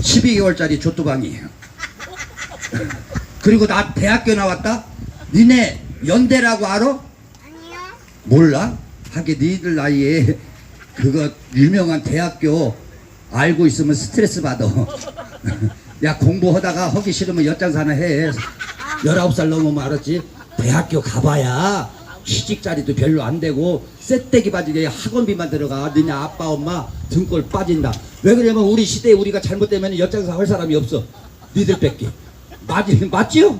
12개월짜리 조뚜방이에요. 그리고 나 대학교 나왔다? 니네 연대라고 알아? 아니요. 몰라? 하게 니들 나이에 그거 유명한 대학교 알고 있으면 스트레스 받아. 야 공부하다가 하기 싫으면 엿장사나 해. 19살 넘으면 알았지? 대학교 가봐야 취직 자리도 별로 안 되고 쇳대기 바지에 학원비만 들어가 니네 아빠 엄마 등골 빠진다 왜 그러냐면 우리 시대에 우리가 잘못되면 엿장사 할 사람이 없어 니들 뺏기 맞지, 맞지요?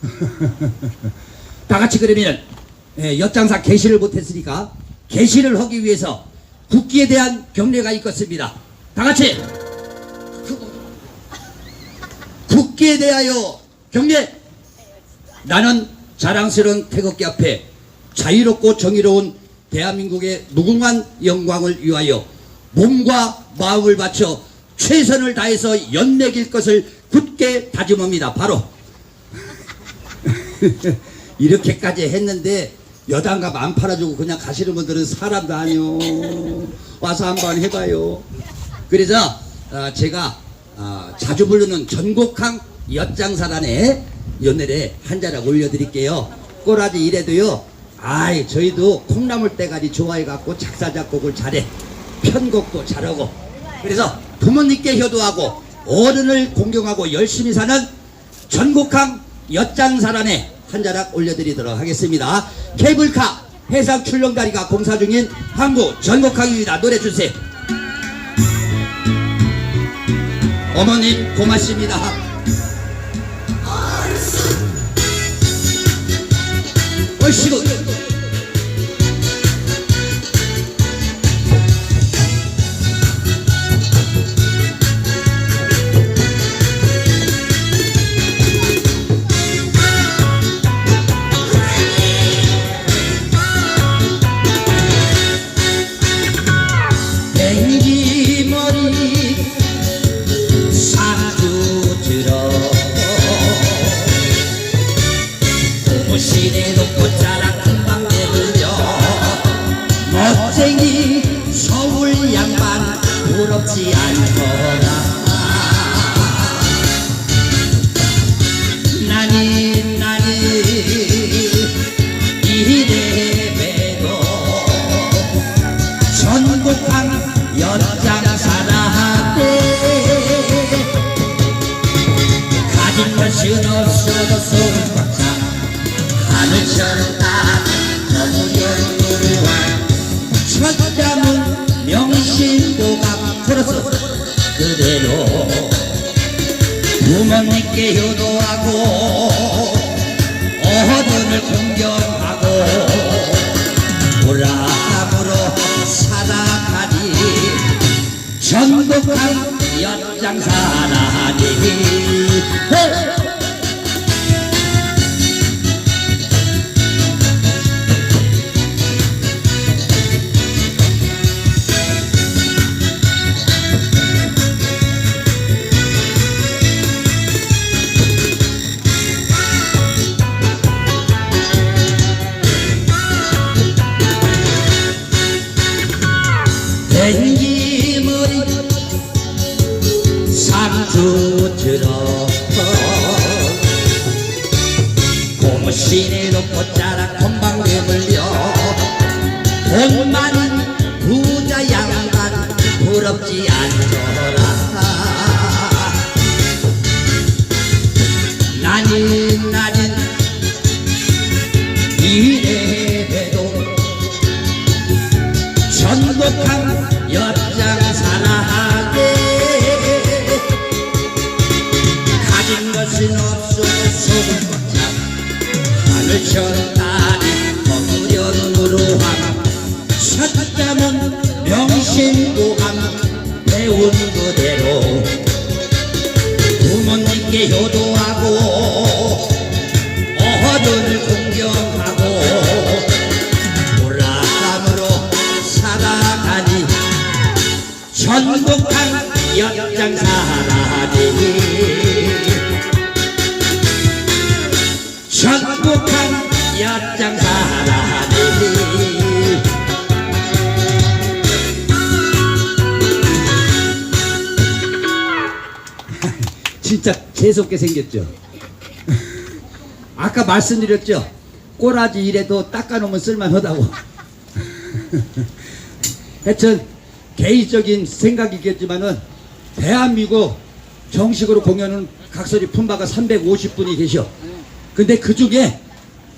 다 같이 그러면 예, 엿장사 개시를 못했으니까 개시를 하기 위해서 국기에 대한 경례가 있겠습니다. 다 같이 국기에 대하여 경례. 나는 자랑스러운 태극기 앞에 자유롭고 정의로운 대한민국의 무궁한 영광을 위하여 몸과 마음을 바쳐 최선을 다해서 연내길 것을 굳게 다짐합니다. 바로 이렇게까지 했는데 여당감 안 팔아주고 그냥 가시는 분들은 사람도 아니요. 와서 한번 해봐요. 그래서 아, 제가 아, 자주 부르는 전곡항 엿장사단에 연내에 한 자락 올려드릴게요. 꼬라지 이래도요. 아이 저희도 콩나물 때가리 좋아해갖고 작사 작곡을 잘해. 편곡도 잘하고. 그래서 부모님께 효도하고 어른을 공경하고 열심히 사는 전국항 엿장사란에 한 자락 올려드리도록 하겠습니다. 케이블카 해상 출렁다리가 공사 중인 항구 전국항입니다. 노래 주세요. 어머님 고맙습니다. 멋쟁이 서울 양반 부럽지 않더라 나니 나니 이래봬도 전국한 연장사라대 가진 것은 없어도 손꽉잡 하늘처럼 딱 그대로 부모님께 효도하고 어른을 공경하고 보람으로 살아가니 전국한 엿장사라니 한 엿장 사나게. 가진 것은 없어 속은 꽉찬 하늘처럼 딸이 먹으려는 무로함 첫잠은 명심고함 배운 그대로. 부모님께 효도하고 어른을 공경 전국한 엿장사라니 전국한 엿장사라니 진짜 재수없게 생겼죠. 아까 말씀드렸죠. 꼬라지 이래도 닦아놓으면 쓸만하다고. 하여튼 개인적인 생각이겠지만은 대한민국 정식으로 공연은 각설이 품바가 350분이 계셔. 근데 그 중에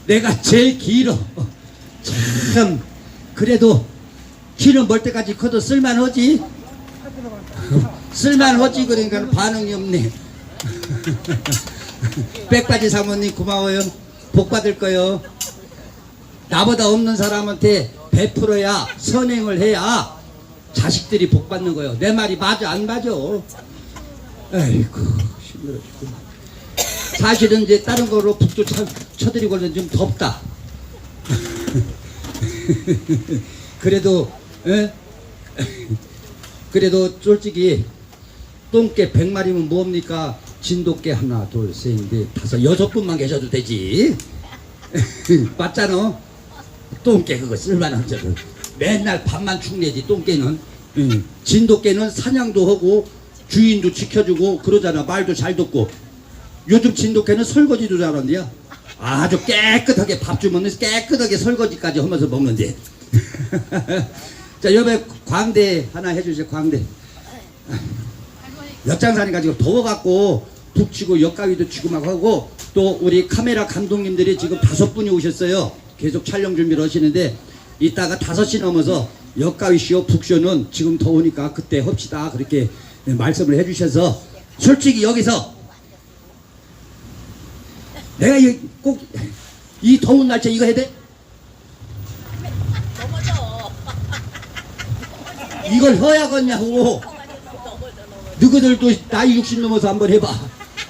내가 제일 길어. 참 그래도 키는 멀 때까지 커도 쓸만하지. 쓸만하지 그러니까 반응이 없네. 백바지 사모님 고마워요. 복 받을 거요. 나보다 없는 사람한테 베풀어야 선행을 해야 자식들이 복 받는 거예요. 내 말이 맞아 안 맞아? 아이고 힘들어 죽구만. 사실은 이제 다른 거로 북도 쳐, 쳐드리고는 좀 덥다. 그래도 에? 그래도 솔직히 똥개 100마리면 뭡니까? 진돗개 하나 둘셋넷 다섯 여섯 분만 계셔도 되지 맞잖아 똥개 그거 쓸만한 저거 맨날 밥만 축내지 똥개는. 응. 진돗개는 사냥도 하고 주인도 지켜주고 그러잖아. 말도 잘 듣고. 요즘 진돗개는 설거지도 잘한대요. 아주 깨끗하게 밥 주면 깨끗하게 설거지까지 하면서 먹는데. 자 옆에 광대 하나 해주세요 광대. 엿장사니 가지고 더워갖고 북치고 옆가위도 치고 막 하고 또 우리 카메라 감독님들이 지금 다섯 분이 오셨어요. 계속 촬영 준비를 하시는데 이따가 다섯 시 넘어서 옆가위 쇼 북쇼는 지금 더우니까 그때 합시다 그렇게 말씀을 해주셔서 솔직히 여기서 내가 꼭 이 더운 날짜 이거 해야 돼? 이걸 해야겠냐고 너희들도 나이 60 넘어서 한번 해봐.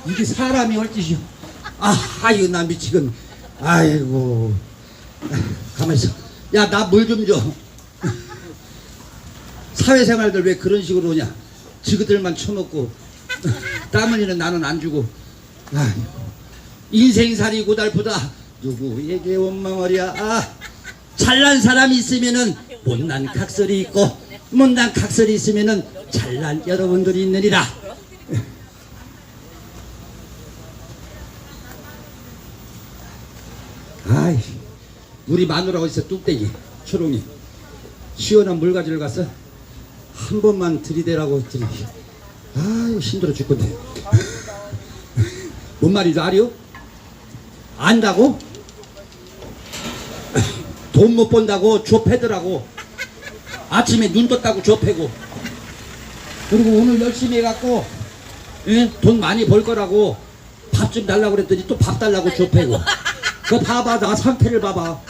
이게 사람이 할 짓이요. 아, 아유, 나 미치겠네. 아이고. 가만히 있어. 야, 나 물 좀 줘. 사회생활들 왜 그런 식으로 오냐. 지그들만 처먹고, 땀 흘리는 나는 안 주고. 아이고. 인생살이 고달프다. 누구에게 원망하랴. 아, 잘난 사람이 있으면은 못난 각설이 있고, 못난 각설이 있으면은 잘난 여러분들이 있느니라. 아이, 우리 마누라 어디서 뚝배기, 초롱이. 시원한 물 가지러 갔어? 한 번만 들이대라고 했더니, 아유, 힘들어 죽겠네. 뭔 말인지 알이요? 안다고? 돈 못 번다고 좁해더라고. 아침에 눈 떴다고 좁해고. 그리고 오늘 열심히 해갖고 예? 돈 많이 벌 거라고 밥 좀 달라고 그랬더니 또 밥 달라고 좁혀고 그거 봐봐 나 상태를 봐봐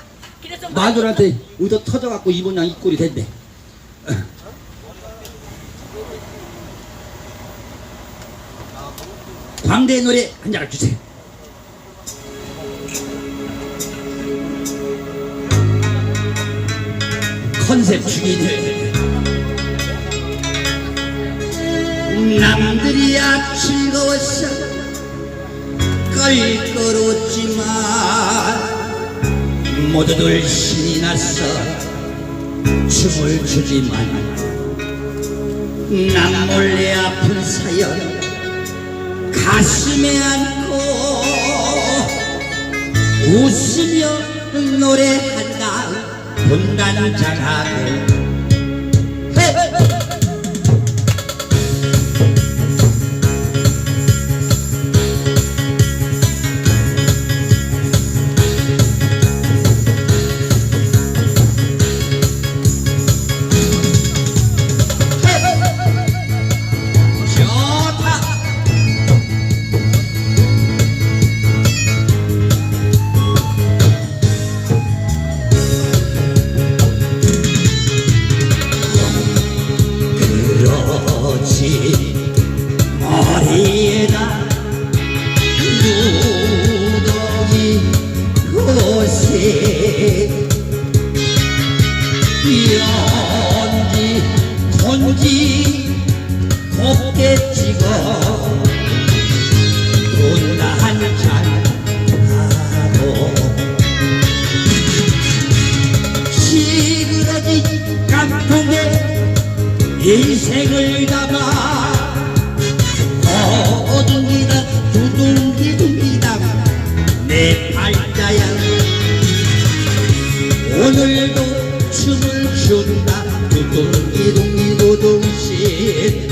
마누라한테 의도 터져갖고 이번 양 입꼴이 됐네 광대 노래 한 잔을 주세요. 컨셉 죽이네 남들이야 즐거웠어 껄끄러웠지만 모두들 신이 났어. 춤을 추지만. 남 몰래 아픈 사연 가슴에 안고 웃으며 노래한다. 분단 장학을 지 곱게 찍어 돈다 한잔 하고 시그러진 감통에 인생을 담아 모든 기다 두둥기둥기다. 내 팔자야. 오늘도 춤을 춘다 두둥기둥기둥 고동신.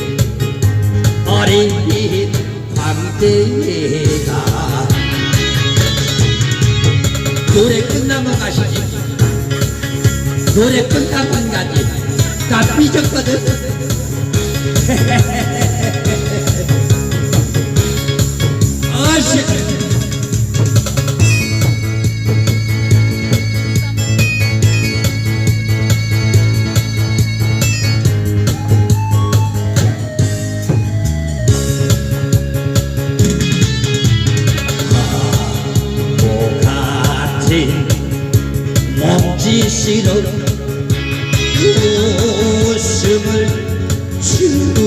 어린 광대가 노래 끝나면 가시지. 노래 끝나면 가지. 나 삐졌거든. 몸짓으로 웃음을 주고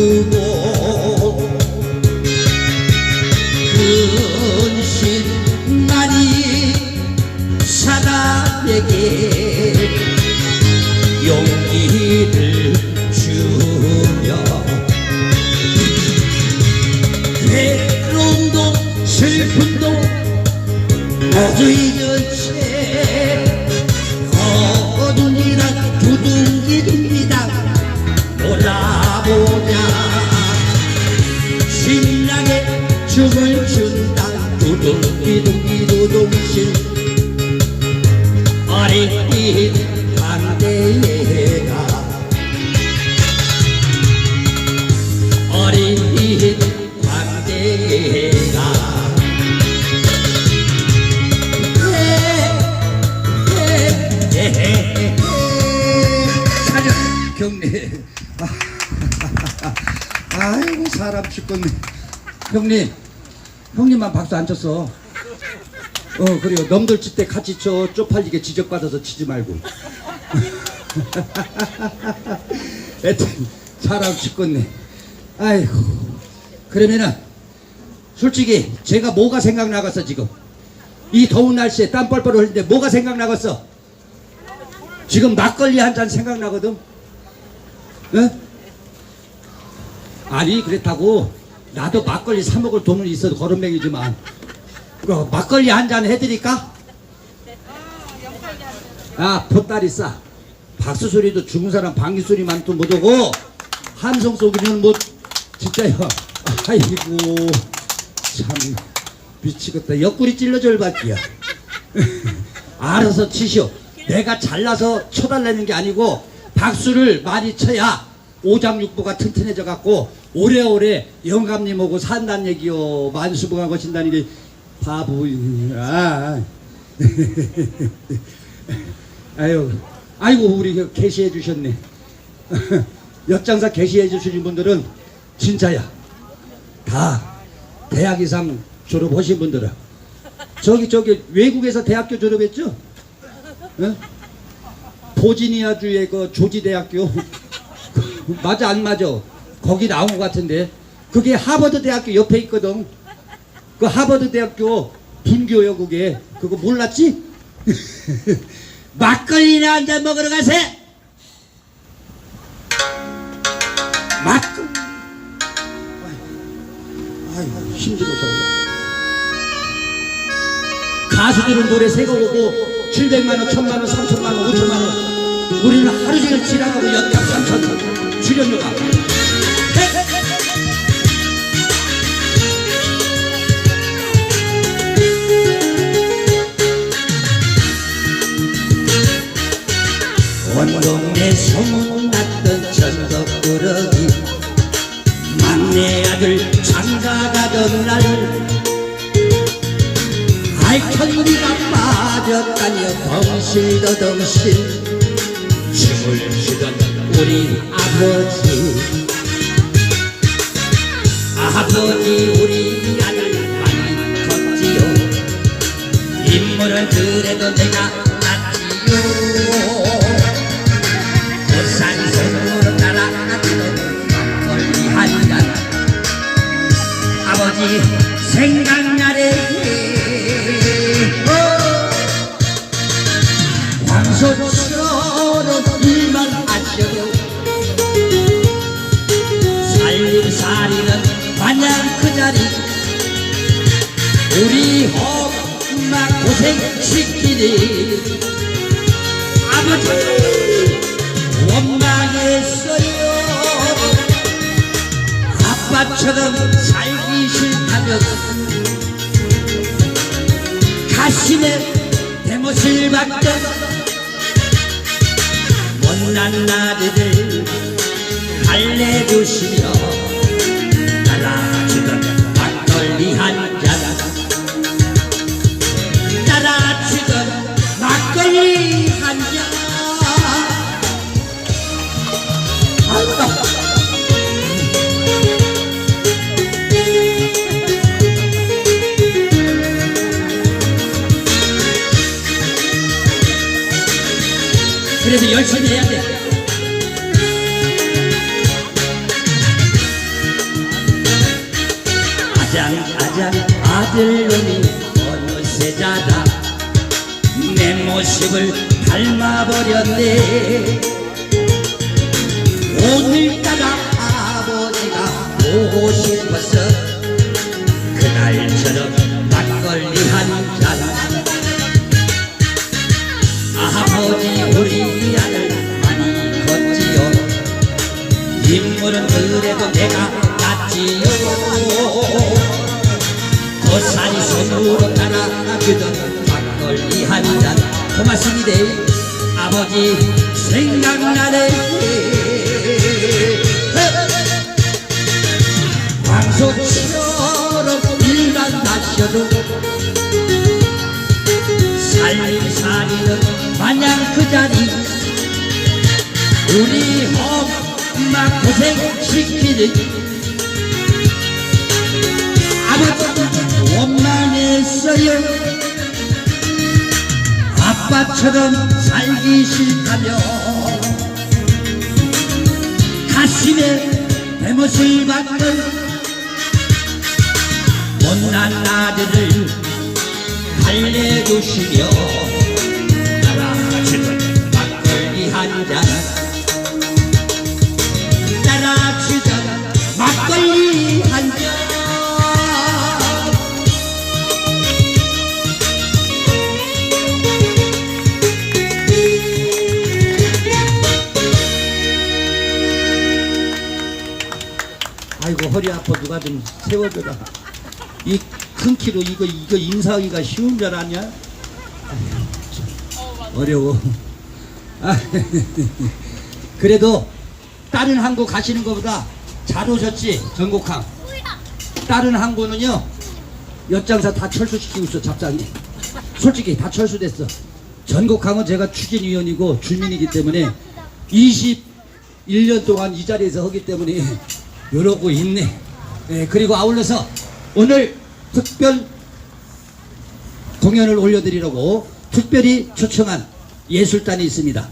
근신 많이 사람에게 아이고 사람 죽겠네 형님 형님만 박수 안 쳤어. 어 그래요. 넘들 칠 때 같이 쳐 쪽팔리게 지적받아서 치지 말고. 하여튼 사람 죽겠네 아이고. 그러면은 솔직히 제가 뭐가 생각나겠어 지금? 이 더운 날씨에 땀 뻘뻘 흘리는데 뭐가 생각나겠어? 지금 막걸리 한 잔 생각나거든? 어? 아니 그렇다고 나도 막걸리 사 먹을 돈은 있어도 거름맹이지만 그 막걸리 한 잔 해드릴까? 아 보따리 싸. 박수 소리도 죽은 사람 방귀 소리만 또 못오고 함성 소리는 뭐 진짜요? 아이고 참 미치겠다. 옆구리 찔러줄 밖이야 알아서 치시오. 내가 잘나서 쳐달라는 게 아니고 박수를 많이 쳐야 오장육부가 튼튼해져 갖고 오래오래 영감님하고 산다는 얘기요. 만수부가 거친다는 게 바보 아 아유 아이고 우리 그 게시해 주셨네. 엿장사 게시해 주신 분들은 진짜야. 다 대학 이상 졸업하신 분들은. 저기 저기 외국에서 대학교 졸업했죠? 어? 보지니아주의 그 조지대학교. 맞아 안 맞아 거기 나온 것 같은데. 그게 하버드 대학교 옆에 있거든. 그 하버드 대학교 분교요 그게. 그거 몰랐지? 막걸리나 한 잔 먹으러 가세! 막걸리. 아이고 힘들어서. 가수들은 노래 세곡 오고 700만 원, 1000만 원, 3000만 원, 5천만원. 우리는 하루 종일 지나가고 연락 3천 출연료가 동네 소문났던 전덕꾸러기. 막내 아들 장가가던 날 알천리가 빠졌다며 덩실더 덩실. 춤을 추던 우리 아버지. 아버지 우리 아들 많이 컸지요. 인물은 그래도 내가 살림살이는 마냥 그 자리 우리 엄마 고생시키니. 아버지 원망했어요. 아빠처럼 살기 싫다면 가슴에 대못을 박던 못난 나들을 달래주시며 day. 마셔도 살림살이는 마냥 그 자리. 우리 엄마 고생시키는 아버지 원만했어요. 아빠처럼 살기 싫다며 가슴에 대못을 박던 못난 아들을 달래주시며 따라주던 막걸리 한잔 따라주던 막걸리 한잔. 아이고 허리 아파 누가 좀 세워줘라 이 큰 키로 이거 이거 인사하기가 쉬운 줄 아냐? 어려워. 아, 그래도 다른 항구 가시는 것보다 잘 오셨지 전곡항. 다른 항구는요 엿장사 다 철수시키고 있어 잡장이. 솔직히 다 철수됐어. 전곡항은 제가 추진위원이고 주민이기 때문에 21년 동안 이 자리에서 하기 때문에 이러고 있네. 예, 그리고 아울러서 오늘 특별 공연을 올려드리려고 특별히 초청한 예술단이 있습니다.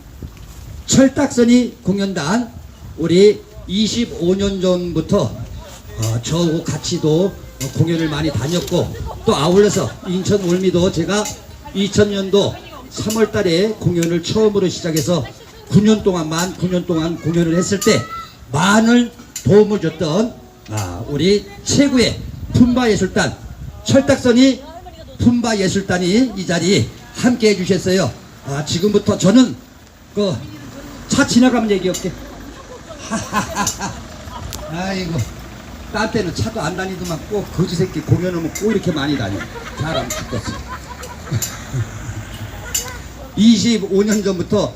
철딱선이 공연단 우리 25년 전부터 어, 저하고 같이도 어, 공연을 많이 다녔고 또 아울러서 인천 올미도 제가 2000년도 3월 달에 공연을 처음으로 시작해서 9년 동안 만 9년 동안 공연을 했을 때 많은 도움을 줬던 아, 우리 최고의 품바 예술단 철딱선이 품바 예술단이 이 자리 함께 해주셨어요. 아, 지금부터 저는 그 차 지나가면 얘기할게. 아이고 딴 때는 차도 안 다니더만 꼭 거지 새끼 공연하면 꼭 이렇게 많이 다녀. 사람 죽겠어. 25년 전부터